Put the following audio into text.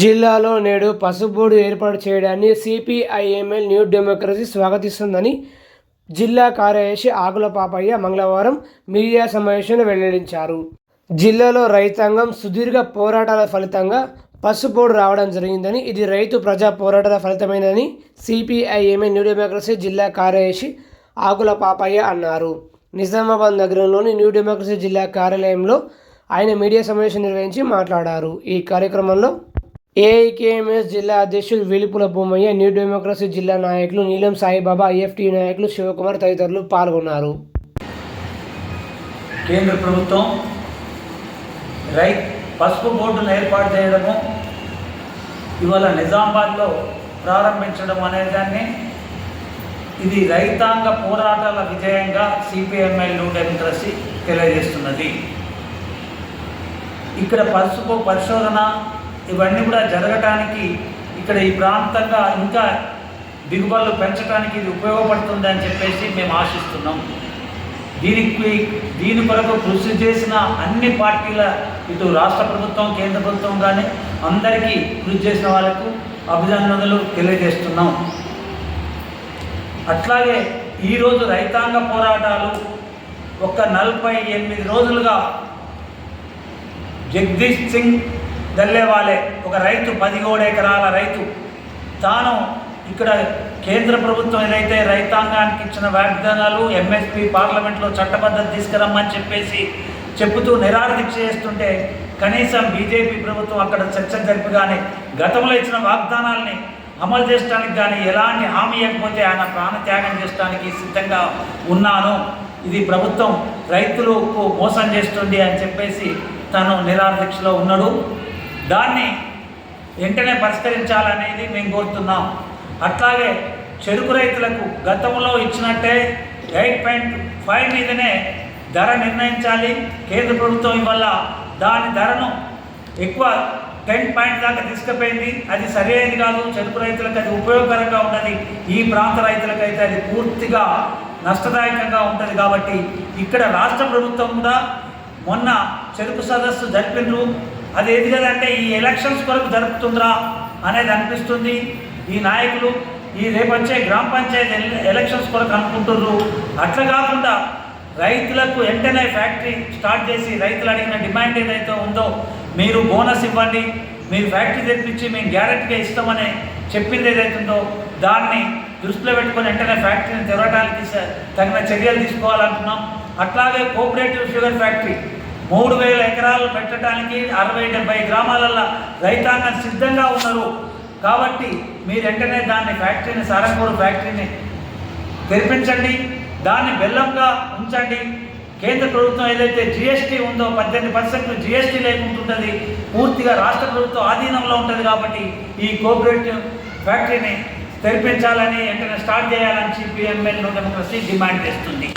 జిల్లాలో నేడు పసుబోర్డు ఏర్పాటు చేయడాన్ని సిపిఐఎంఎల్ న్యూ డెమోక్రసీ స్వాగతిస్తుందని జిల్లా కార్యదర్శి ఆకుల పాపయ్య మంగళవారం మీడియా సమావేశంలో వెల్లడించారు. జిల్లాలో రైతాంగం సుదీర్ఘ పోరాటాల ఫలితంగా పసుబోర్డు రావడం జరిగిందని ఇది రైతు ప్రజా పోరాటాల ఫలితమైనదని సిపిఐఎంఎల్ న్యూ డెమోక్రసీ జిల్లా కార్యదర్శి ఆకుల పాపయ్య అన్నారు. నిజామాబాద్ నగరంలోని న్యూ డెమోక్రసీ జిల్లా కార్యాలయంలో ఆయన మీడియా సమావేశం నిర్వహించి మాట్లాడారు. ఈ కార్యక్రమంలో ఏఐకేఎంఎస్ జిల్లా అధ్యక్షులు వెలుపుల భూమయ్య న్యూ డెమోక్రసీ జిల్లా నాయకులు నీలం సాయిబాబా ఐఎఫ్టీ నాయకులు శివకుమార్ తదితరులు పాల్గొన్నారు. కేంద్ర ప్రభుత్వం రై పసుపు బోర్డును ఏర్పాటు చేయడము ఇవాళ నిజామాబాద్లో ప్రారంభించడం అనే దాన్ని ఇది రైతాంగ పోరాటాల విజయంగా సిపిఎంఎల్ న్యూ డెమోక్రసీ తెలియజేస్తున్నది. ఇక్కడ పసుపు పరిశోధన ఇవన్నీ కూడా జరగటానికి ఇక్కడ ఈ ప్రాంతంగా ఇంకా దిగుబడులు పెంచడానికి ఇది ఉపయోగపడుతుంది అని చెప్పేసి మేము ఆశిస్తున్నాం. దీనికి దీని కొరకు కృషి చేసిన అన్ని పార్టీల ఇటు రాష్ట్ర ప్రభుత్వం కేంద్ర ప్రభుత్వం కానీ అందరికీ కృషి చేసిన వాళ్ళకు అభినందనలు తెలియజేస్తున్నాం. అట్లాగే ఈరోజు రైతాంగ పోరాటాలు ఒక నలభై ఎనిమిది రోజులుగా జగదీష్ సింగ్ గల్లేవాలే. ఒక రైతు పదిహేడు ఎకరాల రైతు. తాను ఇక్కడ కేంద్ర ప్రభుత్వం ఏదైతే రైతాంగానికి ఇచ్చిన వాగ్దానాలు ఎంఎస్పి పార్లమెంట్లో చట్టబద్ధత తీసుకురమ్మని చెప్పేసి చెబుతూ నిరాదీక్ష చేస్తుంటే కనీసం బీజేపీ ప్రభుత్వం అక్కడ చర్చ జరిపి కానీ గతంలో ఇచ్చిన వాగ్దానాల్ని అమలు చేయడానికి కానీ ఎలాంటి హామీ ఇవ్వకపోతే ఆయన ప్రాణత్యాగం చేయడానికి సిద్ధంగా ఉన్నాను. ఇది ప్రభుత్వం రైతులకు మోసం చేస్తుంది అని చెప్పేసి తను నిరాదీక్షలో ఉన్నాడు. దాన్ని వెంటనే పరిష్కరించాలనేది మేము కోరుతున్నాం. అట్లాగే చెరుకు రైతులకు గతంలో ఇచ్చినట్టే ఎయిట్ పాయింట్ ఫైవ్ మీదనే ధర నిర్ణయించాలి. కేంద్ర ప్రభుత్వం వల్ల దాని ధరను ఎక్కువ టెన్ పాయింట్ దాకా తీసుకుపోయింది. అది సరైనది కాదు. చెరుకు రైతులకు అది ఉపయోగకరంగా ఉన్నది. ఈ ప్రాంత రైతులకైతే అది పూర్తిగా నష్టదాయకంగా ఉంటుంది కాబట్టి ఇక్కడ రాష్ట్ర ప్రభుత్వం కూడా మొన్న చెరుకు సదస్సు జరిపినరు. అది ఏది కదంటే ఈ ఎలక్షన్స్ కొరకు జరుపుతుందిరా అనేది అనిపిస్తుంది. ఈ నాయకులు ఈ రేపు వచ్చే గ్రామ పంచాయతీ ఎలక్షన్స్ కొరకు అనుకుంటున్నారు అట్లా కాకుండా రైతులకు వెంటనే ఫ్యాక్టరీ స్టార్ట్ చేసి రైతులు అడిగిన డిమాండ్ ఏదైతే ఉందో మీరు బోనస్ ఇవ్వండి మీరు ఫ్యాక్టరీ తెప్పించి మేము గ్యారెంటీగా ఇస్తామని చెప్పింది ఏదైతే ఉందో దాన్ని దృష్టిలో పెట్టుకొని వెంటనే ఫ్యాక్టరీని తెరవడానికి తగిన చర్యలు తీసుకోవాలంటున్నాం. అట్లాగే కోఆపరేటివ్ షుగర్ ఫ్యాక్టరీ మూడు వేల ఎకరాలు పెట్టడానికి అరవై డెబ్బై గ్రామాలలో రైతాంగం సిద్ధంగా ఉన్నారు. కాబట్టి మీరు వెంటనే దాన్ని ఫ్యాక్టరీని సారంగూరు ఫ్యాక్టరీని తెరిపించండి. దాన్ని బెల్లంగా ఉంచండి. కేంద్ర ప్రభుత్వం ఏదైతే జిఎస్టీ ఉందో పద్దెనిమిది పర్సెంట్ జిఎస్టీ లేకుంటుంటుంది పూర్తిగా రాష్ట్ర ప్రభుత్వం ఆధీనంలో ఉంటుంది కాబట్టి ఈ కోఆపరేటివ్ ఫ్యాక్టరీని తెరిపించాలని వెంటనే స్టార్ట్ చేయాలని సిపిఎంఎల్ డెమోక్రసీ డిమాండ్ చేస్తుంది.